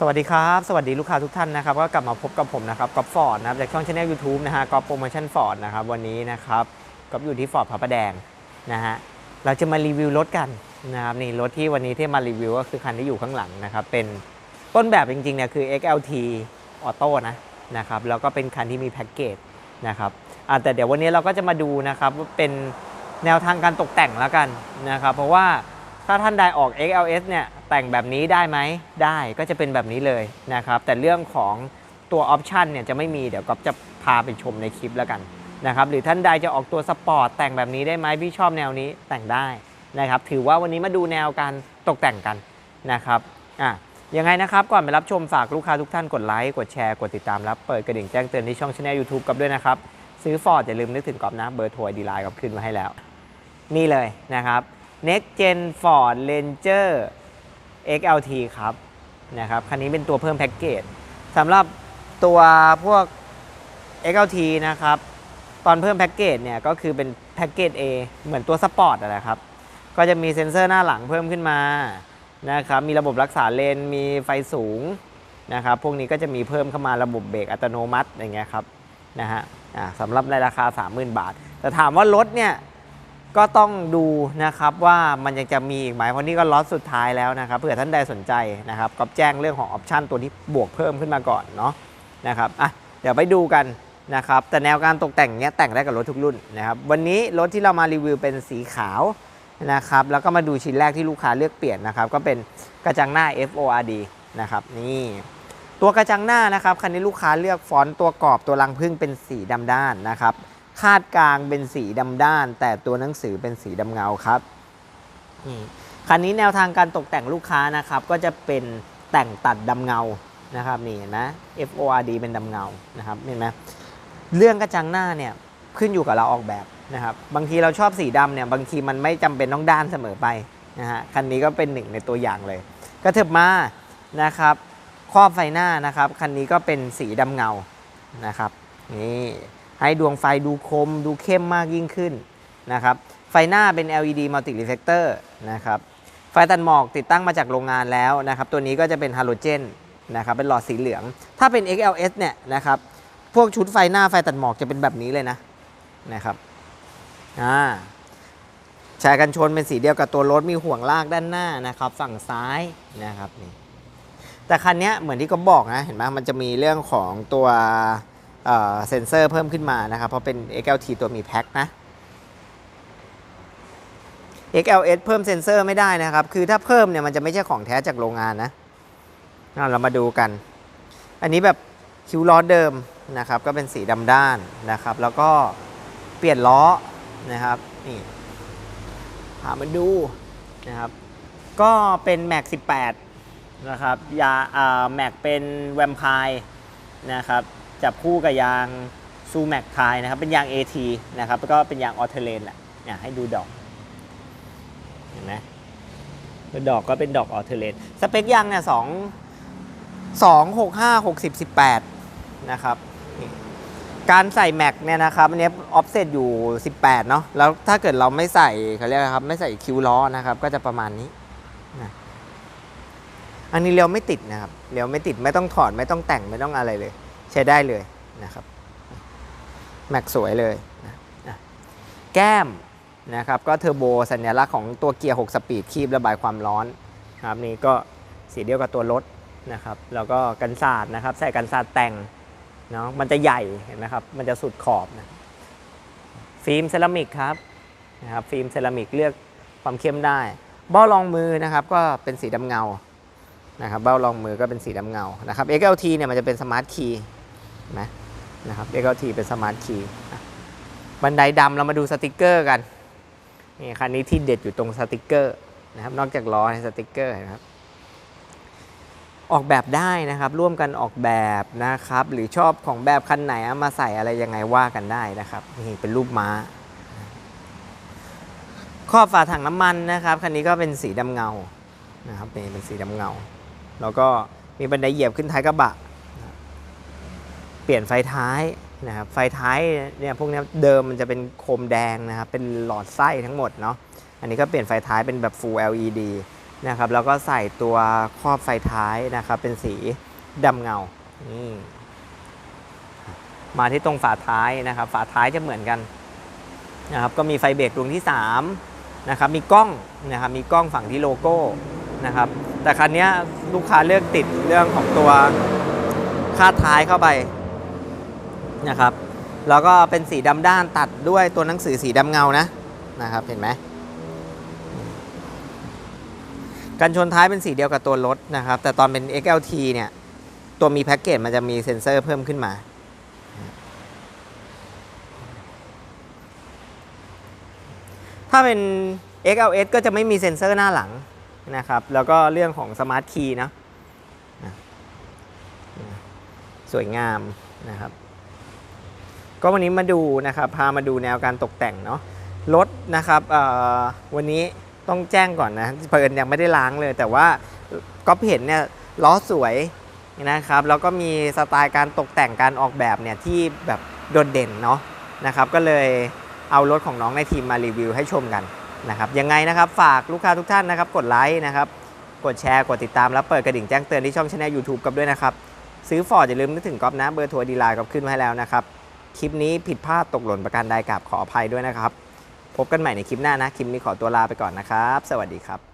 สวัสดีครับ สวัสดีลูกค้าทุกท่านนะครับ ก็กลับมาพบกับผมนะครับกับฟอร์ดนะครับจากช่องช anel YouTube นะฮะกอโปรโมชั่นฟอร์ดนะครับวันนี้นะครับก็อยู่ที่ฟอร์ดพระประแดงนะฮะเราจะมารีวิวรถกันนะครับนี่รถที่วันนี้ที่มารีวิวก็คือคันที่อยู่ข้างหลังนะครับเป็นต้นแบบจริงๆเนี่ยคือ XLT Auto นะนะครับแล้วก็เป็นคันที่มีแพ็กเกจนะครับแต่เดี๋ยววันนี้เราก็จะมาดูนะครับว่าเป็นแนวทางการตกแต่งแล้วกันนะครับเพราะว่า ถ้าท่านใดออก XLS เนี่ยแต่งแบบนี้ได้ไหมได้ก็จะเป็นแบบนี้เลยนะครับ แต่เรื่องของตัวออปชันเนี่ยจะไม่มีเดี๋ยวก๊อฟจะพาไปชมในคลิปแล้วกันนะครับหรือท่านใดจะออกตัวสปอร์ตแต่งแบบนี้ได้ไหมพี่ชอบแนวนี้แต่งได้นะครับ ถือว่าวันนี้มาดูแนวการตกแต่งกันนะครับอะยังไงนะครับ ก่อนไปรับชมฝากลูกค้าทุกท่านกดไลค์กดแชร์กดติดตามรับเปิดกระดิ่งแจ้งเตือนที่ช่องช anel YouTube กับด้วยนะครับ ซื้อฟอร์ดอย่าลืมนึกถึงกรอบนะเบอร์โทรดีไลน์กับขึ้นมาให้แล้ว นี่เลยนะครับ Next Gen Ford Ranger XLT ครับนะครับคันนี้เป็นตัวเพิ่มแพ็กเกจสำหรับตัวพวก XLT นะครับ ตอนเพิ่มแพ็กเกจเนี่ยก็คือเป็นแพ็กเกจ A เหมือนตัวสปอร์ตอะนะครับ ก็จะมีเซ็นเซอร์หน้าหลังเพิ่มขึ้นมานะครับมีระบบรักษาเลน มีไฟสูงนะครับพวกนี้ก็จะมีเพิ่มเข้ามาระบบเบรกอัตโนมัติอย่างเงี้ยครับนะฮะสำหรับในราคา 30,000 บาท แต่ถามว่ารถเนี่ย ก็ต้องดูนะครับว่ามันยังจะมีอีกไหมเพราะนี่ก็ล็อตสุดท้ายแล้วนะครับเผื่อท่านใดสนใจนะครับก็แจ้งเรื่องของออปชันตัวที่บวกเพิ่มขึ้นมาก่อนเนาะนะครับอะเดี๋ยวไปดูกันนะครับแต่แนวการตกแต่งเนี้ยแต่งได้กับรถทุกรุ่นนะครับวันนี้รถที่เรามารีวิวเป็นสีขาวนะครับแล้วก็มาดูชิ้นแรกที่ลูกค้าเลือกเปลี่ยนนะครับก็เป็นกระจังหน้า FORD นะครับนี่ตัวกระจังหน้านะครับคันนี้ลูกค้าเลือกฟอนต์ตัวกรอบตัวรังพึ่งเป็นสีดำด้านนะครับ คาดกลางเป็นสีดำด้าน แต่ตัวหนังสือเป็นสีดำเงาครับนี่คันนี้แนวทางการตกแต่งลูกค้านะครับ ก็จะเป็นแต่งตัดดำเงานะครับนี่เห็นไหม FORD เป็นดำเงานะครับเห็นไหมเรื่องกระจังหน้าเนี่ยขึ้นอยู่กับเราออกแบบนะครับ บางทีเราชอบสีดำเนี่ยบางทีมันไม่จำเป็นต้องด้านเสมอไปนะฮะคันนี้ก็เป็นหนึ่งในตัวอย่างเลยก็เถิบมานะครับครอบไฟหน้านะครับคันนี้ก็เป็นสีดำเงานะครับนี่ ให้ดวงไฟดูคมดูเข้มมากยิ่งขึ้นนะครับ ไฟหน้าเป็น LED Multi Reflector นะครับ ไฟตัดหมอกติดตั้งมาจากโรงงานแล้วนะครับ ตัวนี้ก็จะเป็นฮาโลเจนนะครับ เป็นหลอดสีเหลือง ถ้าเป็น XLS เนี่ยนะครับ พวกชุดไฟหน้าไฟตัดหมอกจะเป็นแบบนี้เลยนะนะครับ อ่าชายกันชนเป็นสีเดียวกับตัวรถมีห่วงลากด้านหน้านะครับ ฝั่งซ้ายนะครับนี่แต่คันนี้เหมือนที่ก็บอกนะ เห็นไหมมันจะมีเรื่องของตัว เซนเซอร์เพิ่มขึ้นมานะครับ เพราะเป็น XLT ตัวมีแพ็คนะ XLS เพิ่มเซนเซอร์ไม่ได้นะครับ คือถ้าเพิ่มเนี่ยมันจะไม่ใช่ของแท้จากโรงงานนะอะเรามาดูกัน อันนี้แบบคิวล้อเดิมนะครับ ก็เป็นสีดำด้านนะครับ แล้วก็เปลี่ยนล้อนะครับนี่หามาดูนะครับ ก็เป็นแม็ก18นะครับยาอ่าแม็กเป็นแวมไพร์นะครับ จับคู่กับยางซูแม็กไทยนะครับ เป็นยาง AT นะครับแล้วก็เป็นยางออเทเลนแหละเนี่ยให้ดูดอกเห็นไหมดอกก็เป็นดอกออเทเลนสเปคยางเนี่ยสองสองหกห้าหกสิบสิบแปดนะครับการใส่แม็กเนี่ยนะครับอันนี้ออฟเซตอยู่ 18 เนาะแล้วถ้าเกิดเราไม่ใส่เขาเรียกอะครับ ไม่ใส่คิวล้อนะครับ ก็จะประมาณนี้นะอันนี้เลี้ยวไม่ติดนะครับเลี้ยวไม่ติดไม่ต้องถอดไม่ต้องแต่งไม่ต้องอะไรเลย ใช้ได้เลยนะครับแม็กสวยเลยนะอะแก้มนะครับก็เทอร์โบสัญลักษณ์ของตัวเกียร์ 6 สปีดคีบระบายความร้อนนะครับนี่ก็สีเดียวกับตัวรถนะครับแล้วก็กันศาสตร์นะครับใส่กันศาสตร์แต่งเนาะมันจะใหญ่เห็นไหมครับมันจะสุดขอบนะฟิล์มเซรามิกครับนะครับฟิล์มเซรามิกเลือกความเข้มได้เบ้ารองมือนะครับก็เป็นสีดำเงานะครับเบ้ารองมือก็เป็นสีดำเงานะครับ XLT เนี่ยมันจะเป็นสมาร์ทคีย์ นะนะครับ XLT เป็นสมาร์ทคีย์บันไดดำเรามาดูสติกเกอร์กันนี่คันนี้ที่เด็ดอยู่ตรงสติกเกอร์นะครับนอกจากล้อในสติกเกอร์นะครับ ออกแบบได้นะครับ ร่วมกันออกแบบนะครับ หรือชอบของแบบคันไหนเอามาใส่อะไรยังไงว่ากันได้นะครับนี่เป็นรูปม้าครอบฝาถังน้ำมันนะครับคันนี้ก็เป็นสีดำเงานะครับนี่เป็นสีดำเงา แล้วก็มีบันไดเหยียบขึ้นท้ายกระบะ ปลี่ยนไฟท้ายนะครับไฟท้ายเนี่ยพวกนี้เดิมมันจะเป็นโคมแดงนะครับเป็นหลอดไส้ทั้งหมดเนาะอันนี้ก็เปลี่ยนไฟท้ายเป็นแบบ Full LED นะครับแล้วก็ใส่ตัวครอบไฟท้ายนะครับเป็นสีดำเงานี่มาที่ตรงฝาท้ายนะครับ ฝาท้ายจะเหมือนกันนะครับก็มีไฟเบรกดวงที่3นะครับมีกล้องนะครับมีกล้องฝั่งที่โลโก้นะครับแต่คันนี้ลูกค้าเลือกติดเรื่องของตัวคาดท้ายเข้าไป นะครับ แล้วก็เป็นสีดำด้านตัดด้วยตัวหนังสือสีดำเงานะนะครับ เห็นไหมกันชนท้ายเป็นสีเดียวกับตัวรถนะครับ แต่ตอนเป็น XLT เนี่ย ตัวมีแพ็กเกจมันจะมีเซ็นเซอร์เพิ่มขึ้นมา ถ้าเป็น XLS ก็จะไม่มีเซ็นเซอร์หน้าหลังนะครับ แล้วก็เรื่องของสมาร์ทคีย์นะนะสวยงามนะครับ ก็วันนี้มาดูนะครับพามาดูแนวการตกแต่งเนาะรถนะครับวันนี้ต้องแจ้งก่อนนะเพิ่นยังไม่ได้ล้างเลย แต่ว่าก็เห็นเนี่ยล้อสวยนะครับแล้วก็มีสไตล์การตกแต่งการออกแบบเนี่ยที่แบบโดดเด่นเนาะนะครับก็เลยเอารถของน้องในทีมมารีวิวให้ชมกันนะครับยังไงนะครับฝากลูกค้าทุกท่านนะครับกดไลค์นะครับกดแชร์กดติดตามแล้วเปิดกระดิ่งแจ้งเตือนที่ช่องช anel YouTube กับด้วยนะครับซื้อฟอร์ดอย่าลืมนึกถึงก๊อฟนะเบอร์โทรดีไลน์กับขึ้นไว้ให้แล้วนะครับ คลิปนี้ผิดพลาดตกหล่นประการใดกับขออภัยด้วยนะครับ พบกันใหม่ในคลิปหน้านะ คลิปนี้ขอตัวลาไปก่อนนะครับ สวัสดีครับ